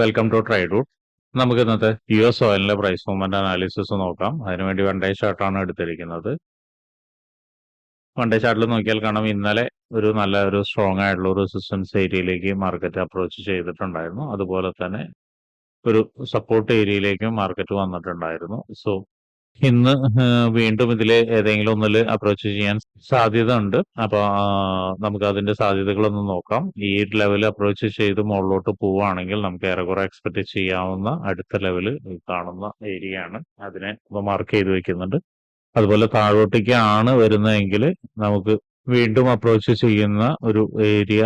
Welcome to try root നമുക്ക് ഇന്നത്തെ U S ഓയിലിന്റെ പ്രൈസ് മൂവ്മെന്റ് അനാലിസിസ് നോക്കാം അതിനുവേണ്ടി വൺ ഡേ ചാർട്ടാണ് എടുത്തിരിക്കുന്നത്. വൺ ഡേ ചാർട്ടിൽ നോക്കിയാൽ കാണാം ഇന്നലെ ഒരു നല്ല ഒരു സ്ട്രോങ് ആയിട്ടുള്ള ഒരു റെസിസ്റ്റൻസ് ഏരിയയിലേക്ക് മാർക്കറ്റ് അപ്രോച്ച് ചെയ്തിട്ടുണ്ടായിരുന്നു. അതുപോലെ തന്നെ ഒരു സപ്പോർട്ട് ഏരിയയിലേക്കും മാർക്കറ്റ് വന്നിട്ടുണ്ടായിരുന്നു. സോ ഇന്ന് വീണ്ടും ഇതിൽ ഏതെങ്കിലും ഒന്നിൽ അപ്രോച്ച് ചെയ്യാൻ സാധ്യത ഉണ്ട് അപ്പൊ നമുക്ക് അതിന്റെ സാധ്യതകളൊന്ന് നോക്കാം. ഈ ലെവൽ അപ്രോച്ച് ചെയ്ത് മുകളിലോട്ട് പോവുകയാണെങ്കിൽ നമുക്ക് ഏറെക്കുറെ എക്സ്പെക്ട് ചെയ്യാവുന്ന അടുത്ത ലെവൽ കാണുന്ന ഏരിയ ആണ് അതിനെ മാർക്ക് ചെയ്ത് വെക്കുന്നുണ്ട്. അതുപോലെ താഴോട്ടേക്ക് ആണ് വരുന്നതെങ്കിൽ നമുക്ക് വീണ്ടും അപ്രോച്ച് ചെയ്യുന്ന ഒരു ഏരിയ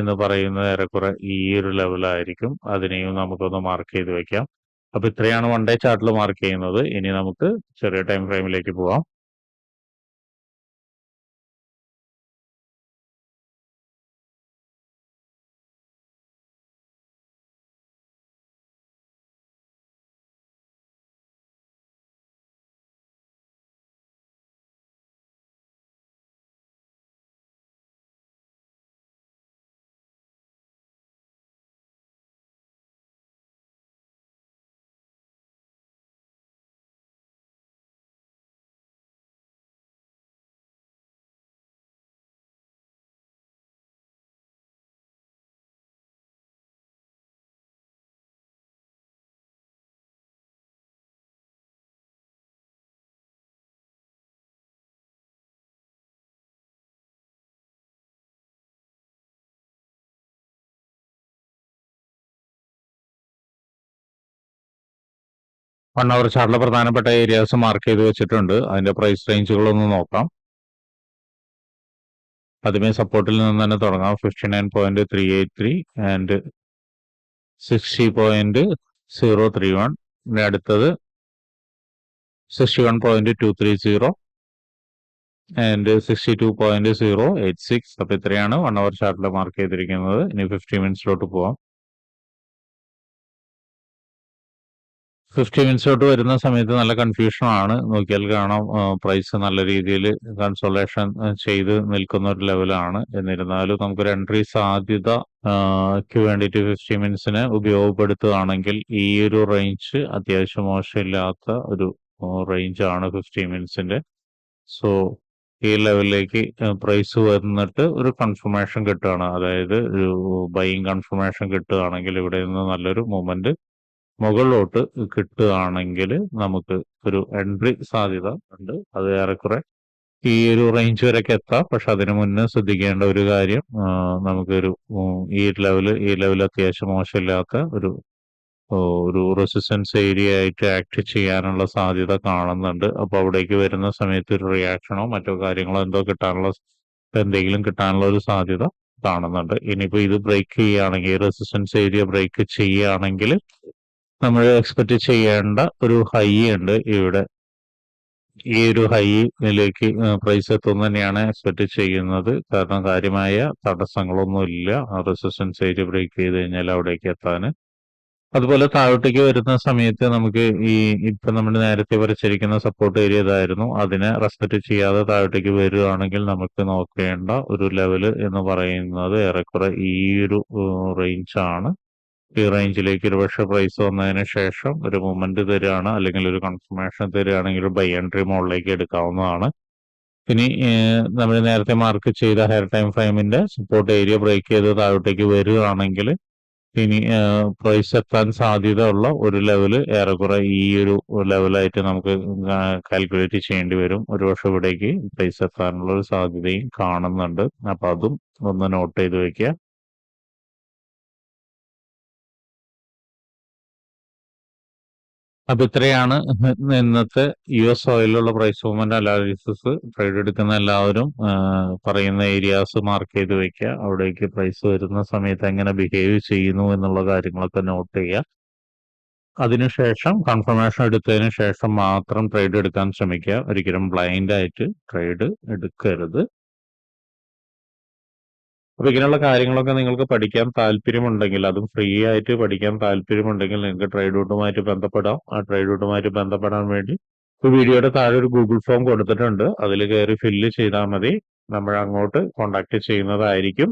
എന്ന് പറയുന്നത് ഏറെക്കുറെ ഈ ഒരു ലെവലായിരിക്കും അതിനെയും നമുക്കൊന്ന് മാർക്ക് ചെയ്ത് വെക്കാം. അപ്പൊ ഇത്രയാണ് വൺ ഡേ ചാർട്ടിൽ മാർക്ക് ചെയ്യുന്നത്. ഇനി നമുക്ക് ചെറിയ ടൈം ഫ്രെയിമിലേക്ക് പോവാം. വൺ അവർ ചാർട്ടിലെ പ്രധാനപ്പെട്ട ഏരിയാസ് മാർക്ക് ചെയ്ത് വെച്ചിട്ടുണ്ട്. അതിന്റെ പ്രൈസ് റേഞ്ചുകളൊന്ന് നോക്കാം. ആദ്യമേ സപ്പോർട്ടിൽ നിന്ന് തന്നെ തുടങ്ങാം. Fifty nine point three eight three and sixty point zero three one പിന്നെ അടുത്തത് sixty one point two three zero and sixty two point zero eight six അപ്പൊ ഇത്രയാണ് വൺ അവർ ചാർട്ടിൽ മാർക്ക് ചെയ്തിരിക്കുന്നത്. ഇനി ഫിഫ്റ്റി മിനിറ്റ്സിലോട്ട് പോവാം. ഫിഫ്റ്റി മിനിറ്റ്സോട്ട് വരുന്ന സമയത്ത് നല്ല കൺഫ്യൂഷൻ ആണ്. നോക്കിയാൽ കാണാം. പ്രൈസ് നല്ല രീതിയിൽ കൺസോളേഷൻ ചെയ്ത് നിൽക്കുന്ന ഒരു ലെവലാണ് എന്നിരുന്നാലും നമുക്കൊരു എൻട്രി സാധ്യത ക്ക് വേണ്ടിയിട്ട് ഫിഫ്റ്റി മിനിറ്റ്സിനെ ഉപയോഗപ്പെടുത്തുകയാണെങ്കിൽ ഈ ഒരു റേഞ്ച് അത്യാവശ്യം മോശമില്ലാത്ത ഒരു റേഞ്ച് ആണ് ഫിഫ്റ്റി മിനിറ്റ്സിന്റെ സോ ഈ ലെവലിലേക്ക് പ്രൈസ് വന്നിട്ട് ഒരു കൺഫർമേഷൻ കിട്ടുകയാണ്. അതായത് ഒരു ബൈയിങ് കൺഫർമേഷൻ കിട്ടുകയാണെങ്കിൽ ഇവിടെ നിന്ന് നല്ലൊരു മൂവ്മെന്റ് മുകളിലോട്ട് കിട്ടുകയാണെങ്കിൽ നമുക്ക് ഒരു എൻട്രി സാധ്യത ഉണ്ട്. അത് ഏറെക്കുറെ ഈ ഒരു റേഞ്ച് വരെയൊക്കെ എത്താം. പക്ഷെ അതിനു മുന്നേ ശ്രദ്ധിക്കേണ്ട ഒരു കാര്യം നമുക്കൊരു ഈ ലെവൽ ഈ ലെവൽ അത്യാവശ്യം മോശമില്ലാത്ത ഒരു ഒരു റെസിസ്റ്റൻസ് ഏരിയ ആയിട്ട് ആക്ട് ചെയ്യാനുള്ള സാധ്യത കാണുന്നുണ്ട്. അപ്പൊ അവിടേക്ക് വരുന്ന സമയത്ത് ഒരു റിയാക്ഷനോ മറ്റോ കാര്യങ്ങളോ എന്തോ കിട്ടാനുള്ള എന്തെങ്കിലും കിട്ടാനുള്ള ഒരു സാധ്യത കാണുന്നുണ്ട്. ഇനിയിപ്പോ ഇത് ബ്രേക്ക് ചെയ്യുകയാണെങ്കിൽ റെസിസ്റ്റൻസ് ഏരിയ ബ്രേക്ക് ചെയ്യുകയാണെങ്കിൽ നമ്മൾ എക്സ്പെക്ട് ചെയ്യേണ്ട ഒരു ഹൈ ഉണ്ട് ഇവിടെ. ഈ ഒരു ഹൈയിലേക്ക് പ്രൈസ് എത്തും തന്നെയാണ് എക്സ്പെക്ട് ചെയ്യുന്നത്. കാരണം കാര്യമായ തടസ്സങ്ങളൊന്നും ഇല്ല. റെസിസ്റ്റൻസ് ഏരിയ ബ്രേക്ക് ചെയ്ത് കഴിഞ്ഞാൽ അവിടേക്ക് എത്താൻ. അതുപോലെ താഴോട്ടേക്ക് വരുന്ന സമയത്ത് നമുക്ക് ഈ ഇപ്പൊ നമ്മൾ നേരത്തെ വരച്ചിരിക്കുന്ന സപ്പോർട്ട് ഏരിയ ഇതായിരുന്നു. അതിനെ റെസ്പെക്ട് ചെയ്യാതെ താഴോട്ടേക്ക് വരികയാണെങ്കിൽ നമുക്ക് നോക്കേണ്ട ഒരു ലെവൽ എന്ന് പറയുന്നത് ഏറെക്കുറെ ഈ ഒരു റേഞ്ച് ആണ്. ഈ റേഞ്ചിലേക്ക് ഒരു പക്ഷേ പ്രൈസ് വന്നതിന് ശേഷം ഒരു മൂവ്മെന്റ് തരികയാണ്. അല്ലെങ്കിൽ ഒരു കൺഫർമേഷൻ തരികയാണെങ്കിൽ ബൈ എൻട്രി മോളിലേക്ക് എടുക്കാവുന്നതാണ്. ഇനി നമ്മൾ നേരത്തെ മാർക്ക് ചെയ്ത ഹെയർ ടൈം ഫ്രെയിമിന്റെ സപ്പോർട്ട് ഏരിയ ബ്രേക്ക് ചെയ്ത് താഴോട്ടേക്ക് വരികയാണെങ്കിൽ ഇനി പ്രൈസ് എത്താൻ സാധ്യത ഉള്ള ഒരു ലെവൽ ഏറെക്കുറെ ഈ ഒരു ലെവലായിട്ട് നമുക്ക് കാൽക്കുലേറ്റ് ചെയ്യേണ്ടി വരും. ഒരുപക്ഷെ ഇവിടേക്ക് പ്രൈസ് എത്താനുള്ള ഒരു സാധ്യതയും കാണുന്നുണ്ട്. അപ്പൊ അതും ഒന്ന് നോട്ട് ചെയ്ത് വെക്കുക. അപ്പൊ ഇത്രയാണ് ഇന്നത്തെ യു എസ് ഓയിലുള്ള പ്രൈസ് മൂവ്മെന്റ് അനാലിസിസ് ട്രേഡ് എടുക്കുന്ന എല്ലാവരും പറയുന്ന ഏരിയാസ് മാർക്ക് ചെയ്ത് വെക്കുക. അവിടേക്ക് പ്രൈസ് വരുന്ന സമയത്ത് എങ്ങനെ ബിഹേവ് ചെയ്യുന്നു എന്നുള്ള കാര്യങ്ങളൊക്കെ നോട്ട് ചെയ്യുക. അതിനുശേഷം കൺഫർമേഷൻ എടുത്തതിന് ശേഷം മാത്രം ട്രേഡ് എടുക്കാൻ ശ്രമിക്കുക. ഒരിക്കലും ബ്ലൈൻഡ് ആയിട്ട് ട്രേഡ് എടുക്കരുത്. അപ്പൊ ഇങ്ങനെയുള്ള കാര്യങ്ങളൊക്കെ നിങ്ങൾക്ക് പഠിക്കാൻ താല്പര്യമുണ്ടെങ്കിൽ അതും ഫ്രീ ആയിട്ട് പഠിക്കാൻ താല്പര്യമുണ്ടെങ്കിൽ നിങ്ങൾക്ക് ട്രേഡ് റൂട്ടുമായിട്ട് ബന്ധപ്പെടാം. ആ ട്രേഡ് റൂട്ടുമായിട്ട് ബന്ധപ്പെടാൻ വേണ്ടി വീഡിയോയുടെ താഴെ ഒരു ഗൂഗിൾ ഫോം കൊടുത്തിട്ടുണ്ട്. അതിൽ കയറി ഫില്ല് ചെയ്താൽ മതി. നമ്മൾ അങ്ങോട്ട് കോണ്ടാക്ട് ചെയ്യുന്നതായിരിക്കും.